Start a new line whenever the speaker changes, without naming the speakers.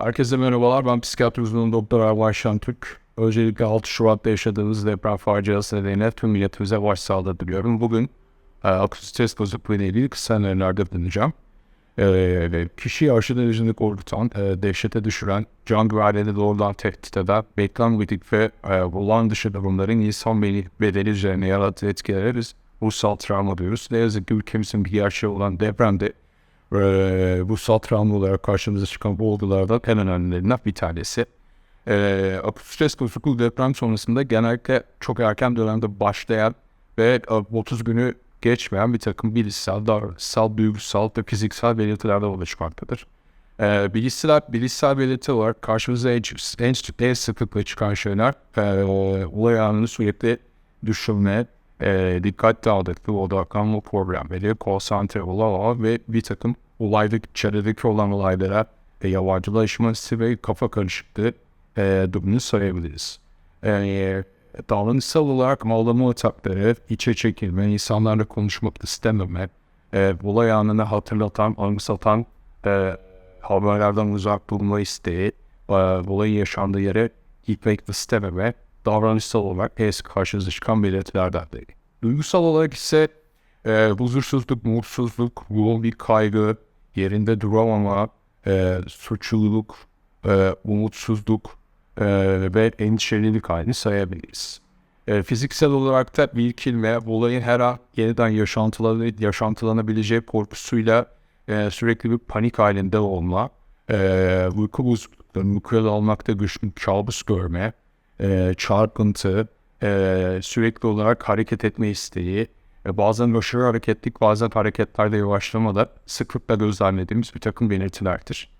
Herkese merhabalar. Ben psikiyatri uzmanı Doktor Ervan Şentürk. Öncelikle 6 Şubat'ta yaşadığımız deprem faciası nedeniyle tüm milletimize başsağlığı diliyorum. Bugün e, akut stres bozukluğu ile ilgili kısa önerilerde bulunacağım. E, kişiyi aşırı derecede korkutan, e, dehşete düşüren, can güvenliğini doğrudan tehdit eden, beklenmedik ve e, olağan dışı durumların insan beyni bedeni üzerine yarattığı etkilere biz ruhsal travma diyoruz. Ne yazık ki ülkemizin bir gerçeği olan depremde e, ruhsal travma olarak karşımıza çıkan bu olgulardan en önemlilerinden bir tanesi. E, akut stres bozukluğu deprem sonrasında genellikle çok erken dönemde başlayan ve e, 30 günü geçmeyen bir takım bilişsel, davranışsal, duygusal ve fiziksel belirtilerden oluşmaktadır. E, bilişsel, bilişsel belirti olarak karşımıza en, en, en sıklıkla çıkan şeyler e, olay anını sürekli düşünme, e, dikkat dağınıklığı, odaklanma problemleri, konsantre olamama ve bir takım olaydaki, çevredeki olan olaylara e, yabancılaşması ve kafa karışıklığı e, durumunu sayabiliriz. E, davranışsal olarak ağlama atakları, içe çekilme, insanlarla konuşmak istememe, e, olay anını hatırlatan, anımsatan e, haberlerden uzak durma isteği, e, olayın yaşandığı yere gitmek istememe, davranışsal olarak sık karşınıza çıkan belirtilerden biri. Duygusal olarak ise e, huzursuzluk, mutsuzluk, yoğun bir kaygı, yerinde duramama, e, suçluluk, e, umutsuzluk e, ve endişelilik halini sayabiliriz. E, fiziksel olarak da bir kilme, olayın her an yeniden yaşantılan, yaşantılanabileceği korkusuyla e, sürekli bir panik halinde olma, e, uyku bozuklukları, uykuya almakta güçlük, kabus görme, e, çarpıntı, e, sürekli olarak hareket etme isteği, e, bazen aşırı hareketlik, bazen hareketlerde yavaşlama da sıklıkla gözlemlediğimiz bir takım belirtilerdir.